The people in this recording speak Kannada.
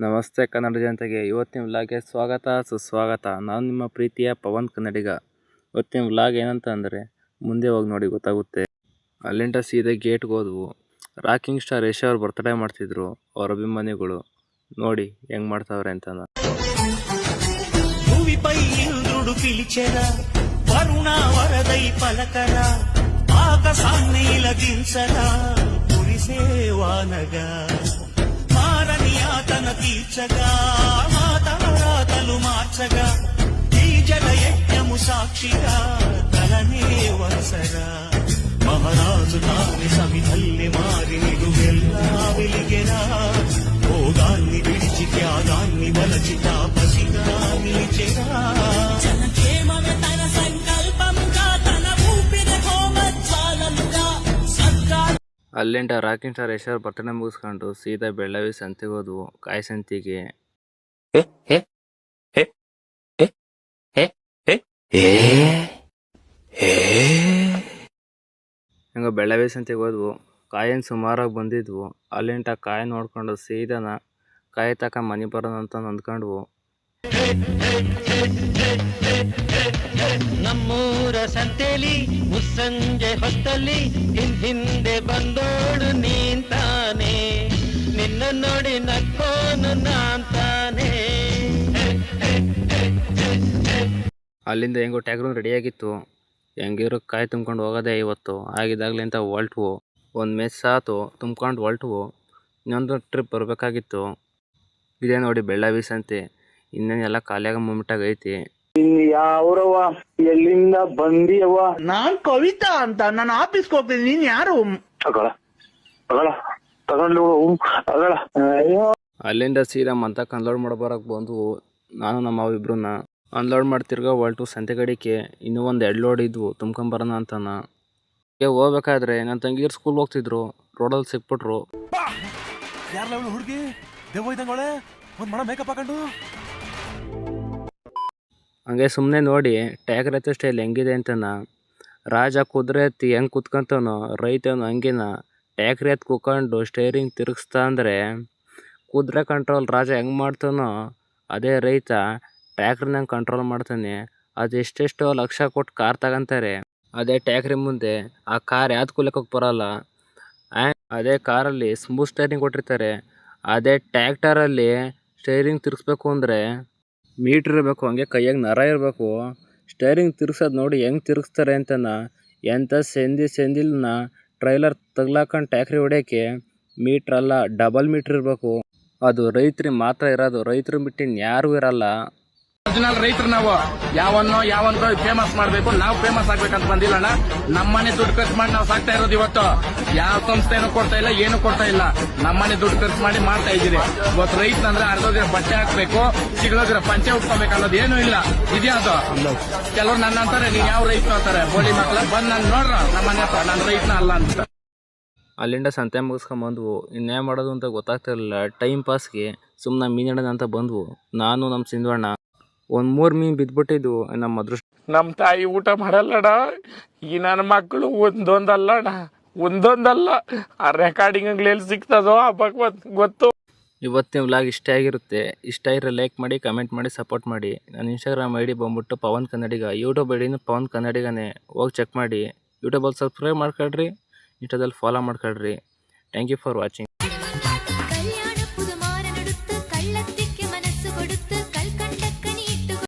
ನಮಸ್ತೆ ಕನ್ನಡ ಜನತೆಗೆ. ಇವತ್ತಿನ ವ್ಲಾಗ್ಗೆ ಸ್ವಾಗತ, ಸುಸ್ವಾಗತ. ನಾನು ನಿಮ್ಮ ಪ್ರೀತಿಯ ಪವನ್ ಕನ್ನಡಿಗ. ಇವತ್ತಿನ ವ್ಲಾಗ್ ಏನಂತ ಅಂದರೆ ಮುಂದೆ ಹೋಗಿ ನೋಡಿ ಗೊತ್ತಾಗುತ್ತೆ. ಅಲ್ಲಿಂದ ಸೀದೆ ಗೇಟ್ಗೆ ಹೋದವು. ರಾಕಿಂಗ್ ಸ್ಟಾರ್ ಯಶ್ ಅವ್ರು ಬರ್ತಡೇ ಮಾಡ್ತಿದ್ರು, ಅವ್ರ ಅಭಿಮಾನಿಗಳು ನೋಡಿ ಹೆಂಗ್ ಮಾಡ್ತಾವ್ರೆ ಅಂತ ಸೇವಾನಗ తన తీర్చగా మా తన రాతలు మార్చగా ఈ జడ యజ్ఞము సాక్షిగా తలనే వలసగా మహారాజు నాని సమిధల్లి మా ಅಲ್ಲಿಂದ ರಾಕಿಂಗ್ ಸ್ಟಾರ್ ಯಶ್ ಅವ್ರ ಮುಗಿಸ್ಕೊಂಡು ಸೀದಾ ಬೆಳ್ಳವಿ ಸಂತೆಗೆ ಹೋದ್ವು. ಕಾಯಿ ಸಂತಿಗೆ. ಹಿಂಗ ಬೆಳ್ಳವಿ ಸಂತೆಗೆ ಹೋದ್ವು. ಕಾಯಿನ ಸುಮಾರಾಗಿ ಬಂದಿದ್ವು. ಅಲ್ಲಿಂದ ಕಾಯಿ ನೋಡ್ಕೊಂಡು ಸೀದಾನ ಕಾಯಿ ತಕ ಮನೆ ಬರೋಣ ಅಂತ ಅಂದ್ಕೊಂಡ್ವು ನಮ್ಮೂರ ಸಂತೆಲಿ, ಮುಸ್ಸಂಜೆ ಹೊತ್ತಲ್ಲಿ ಹಿಂದ್ ಹಿಂದೆ ಬಂದೋಡು ನೀಂತಾನೆ. ನಿನ್ನ ನೋಡಿ ನಕ್ಕೋನು ನಾಂತಾನೆ. ಅಲ್ಲಿಂದ ಹೆಂಗೋ ಟ್ಯಾಗ್ರೂ ರೆಡಿಯಾಗಿತ್ತು. ಹೆಂಗಿರೋ ಕಾಯಿ ತುಂಬ್ಕೊಂಡು ಹೋಗೋದೆ ಇವತ್ತು. ಆಗಿದಾಗ್ಲಿಂತ ಹೊಲ್ಟ್ವು. ಒಂದು ಮೆಸ್ ಆತು, ತುಂಬ್ಕೊಂಡು ಹೊಲ್ಟ್ವು. ಇನ್ನೊಂದು ಟ್ರಿಪ್ ಬರಬೇಕಾಗಿತ್ತು. ಇದೇ ನೋಡಿ ಬೆಳ್ಳಾವಿ ಸಂತೆ. ಇನ್ನೇನೆಲ್ಲ ಖಾಲಿಯಾಗ ಮೂಮೆಂಟಾಗ ಐತಿ. ಯಾವ್ರವ ಎಲ್ಲಿಂದ ಬಂದಿಯವ ನಾನ್ ಕವಿತಾ ಅಂತ ನಾನು ಆಫೀಸ್ಗೆ ಹೋಗ್ತೀನಿ ನೀನ್ ಯಾರು? ತಗೊಳ ತಗೊಳ ತಗೊಂಡು ತಗೊಳ ಅಯ್ಯೋ. ಅಲ್ಲಿಂದ ಸೀದಾ ಮಂತಕ್ಕೆ ಅನ್ಲೋಡ್ ಮಾಡ್ಬಾರಕ್ ಬಂದು ನಾನು ನಮ್ಮ ಮಾವ ಇಬ್ರನ್ನ ಅನ್ಲೋಡ್ ಮಾಡ್ತಿರ್ಗ ಒಳ್ಟು ಸಂತೆ ಕಡಿಕೆ ಇನ್ನೂ ಒಂದು ಎರಡು ಲೋಡ್ ಇದ್ವು ತುಂಬ್ಕೊಂಬರೋಣ ಅಂತಾನ. ಏ ಹೋಗ್ಬೇಕಾದ್ರೆ ನನ್ನ ತಂಗಿಯರು ಸ್ಕೂಲ್ ಹೋಗ್ತಿದ್ರು ರೋಡಲ್ಲಿ ಸಿಕ್ಬಿಟ್ರು. ಹುಡುಗಿ? ದೇವ ಇದ್ದಂಗೊಳೆ ಒಂದು ಮಣ ಮೇಕಪ್ ಹಾಕೊಂಡು? ಹಂಗೆ ಸುಮ್ಮನೆ ನೋಡಿ ಟ್ಯಾಗರ್ ರೈತ ಸ್ಟೈಲ್ ಹೆಂಗಿದೆ ಅಂತನ, ರಾಜ ಕುದುರೆ ಹತ್ತಿ ಹೆಂಗೆ ಕುತ್ಕೊಂತವನೋ ರೈತನು ಹಂಗಿನ ಟ್ಯಾಕ್ರಿ ಹತ್ತಿ ಕುತ್ಕೊಂಡು ಸ್ಟೇರಿಂಗ್ ತಿರುಗಿಸ್ತಾ ಅಂದರೆ, ಕುದುರೆ ಕಂಟ್ರೋಲ್ ರಾಜ ಹೆಂಗೆ ಮಾಡ್ತಾನೋ, ಅದೇ ರೈತ ಟ್ಯಾಕ್ರಿನ ಕಂಟ್ರೋಲ್ ಮಾಡ್ತಾನೆ. ಅದು ಎಷ್ಟೆಷ್ಟೋ ಲಕ್ಷ ಕೊಟ್ಟು ಕಾರ್ ತಗೊಂತಾರೆ. ಅದೇ ಟ್ಯಾಕ್ರಿ ಮುಂದೆ ಆ ಕಾರ್ ಯಾವ್ದು ಕೂಲಕ್ಕೆ ಬರಲ್ಲ. ಅದೇ ಕಾರಲ್ಲಿ ಸ್ಮೂತ್ ಸ್ಟೇರಿಂಗ್ ಕೊಟ್ಟಿರ್ತಾರೆ. ಅದೇ ಟ್ಯಾಕ್ಟರಲ್ಲಿ ಸ್ಟೇರಿಂಗ್ ತಿರುಗಿಸ್ಬೇಕು ಅಂದರೆ ಮೀಟ್ರ್ ಇರಬೇಕು, ಹಂಗೆ ಕೈಯಾಗ ನರ ಇರಬೇಕು. ಸ್ಟೇರಿಂಗ್ ತಿರ್ಗ್ಸೋದು ನೋಡಿ ಹೆಂಗೆ ತಿರುಗಿಸ್ತಾರೆ ಅಂತನ ಎಂಥ ಸೆಂದಿ ಸೆಂದಿಲ್ನ ಟ್ರೈಲರ್ ತಗ್ಲಾಕೊಂಡು ಟ್ಯಾಕ್ರಿ ಹೊಡ್ಯೋಕ್ಕೆ ಮೀಟ್ರ್ ಅಲ್ಲ ಡಬಲ್ ಮೀಟ್ರ್ ಇರಬೇಕು. ಅದು ರೈತ್ರಿಗೆ ಮಾತ್ರ ಇರೋದು, ರೈತರು ಬಿಟ್ಟು ಯಾರು ಇರಲ್ಲ. ಒರಿಜಿನಲ್ ರೈತರು ನಾವು, ಯಾವನ್ನೋ ಯಾವನ್ಗೋ ಫೇಮಸ್ ಮಾಡಬೇಕು, ನಾವು ಫೇಮಸ್ ಆಗ್ಬೇಕಂತ ಬಂದಿಲ್ಲಣ್ಣ ನಮ್ಮನೆ ದುಡ್ಡು ಖರ್ಚು ಮಾಡಿ ನಾವು ಸಾಕ್ತಾ ಇರೋದು ಇವತ್ತು. ಯಾವ ಸಂಸ್ಥೆನೂ ಕೊಡ್ತಾ ಇಲ್ಲ, ಏನು ಕೊಡ್ತಾ ಇಲ್ಲ. ನಮ್ಮನೆ ದುಡ್ಡು ಖರ್ಚು ಮಾಡಿ ಮಾಡ್ತಾ ಇದ್ದೀರಿ ಇವತ್ತು ರೈತನಂದ್ರೆ ಅರ್ಧೋಗಿರೋ ಬಟ್ಟೆ ಹಾಕ್ಬೇಕು ಸಿಗಲೋಗಿರೋ ಪಂಚೆ ಉಟ್ಕೋಬೇಕು ಅನ್ನೋದು ಏನೂ ಇಲ್ಲ. ಇದೆಯಾ ಅದು ಕೆಲವ್ರು ನನ್ನ ಅಂತಾರೆ ಯಾವ ರೈತ ಅಂತಾರೆ. ಬೋಳಿ ಮಕ್ಕಳ ಬಂದ್ ನಾನು ನೋಡ್ರ, ನಮ್ಮನೆ ಹತ್ರ. ನಾನು ರೈತನ ಅಲ್ಲ ಅಂತ. ಅಲ್ಲಿಂದ ಸಂತೆ ಮುಗಿಸ್ಕೊಂಬಂದ್ವು. ಇನ್ನೇ ಮಾಡೋದು ಅಂತ ಗೊತ್ತಾಗ್ತಿರಲಿಲ್ಲ. ಟೈಮ್ ಪಾಸ್ಗೆ ಸುಮ್ಮನೆ ಮೀನಿಡೋದಂತ ಬಂದ್ವು. ನಾನು ನಮ್ಮ ಸಿಂಧವಣ್ಣ ಒಂದು ಮೂರು ಮೀನ್ ಬಿದ್ದುಬಿಟ್ಟಿದ್ವು ನಮ್ಮ ಅದೃಷ್ಟ ನಮ್ ತಾಯಿ ಊಟ ಮಾಡಲ್ಲಡ ಈ ನನ್ನ ಮಕ್ಕಳು ಒಂದೊಂದಲ್ಲಡ ಒಂದೊಂದಲ್ಲ. ಆ ರೆಕಾರ್ಡಿಂಗ್ ಎಲ್ಲಿ ಸಿಗ್ತದೋ ಆ ಭಗವತ್ ಗೊತ್ತು. ಇವತ್ತಿನ ವ್ಲಾಗ್ ಇಷ್ಟ ಆಗಿರುತ್ತೆ. ಇಷ್ಟ ಆಗಿರೋ ಲೈಕ್ ಮಾಡಿ ಕಮೆಂಟ್ ಮಾಡಿ ಸಪೋರ್ಟ್ ಮಾಡಿ. ನನ್ನ ಇನ್ಸ್ಟಾಗ್ರಾಮ್ ಐ ಡಿ ಬಂದ್ಬಿಟ್ಟು ಪವನ್ ಕನ್ನಡಿಗ. ಯೂಟ್ಯೂಬ್ ಐ ಡಿನೂ ಪವನ್ ಕನ್ನಡಿಗನೇ. ಹೋಗಿ ಚೆಕ್ ಮಾಡಿ. ಯೂಟ್ಯೂಬಲ್ಲಿ ಸಬ್ಸ್ಕ್ರೈಬ್ ಮಾಡ್ಕೊಳ್ರಿ ಇನ್ಸ್ಟಾದಲ್ಲಿ ಫಾಲೋ ಮಾಡ್ಕೊಳ್ರಿ. Thank you for watching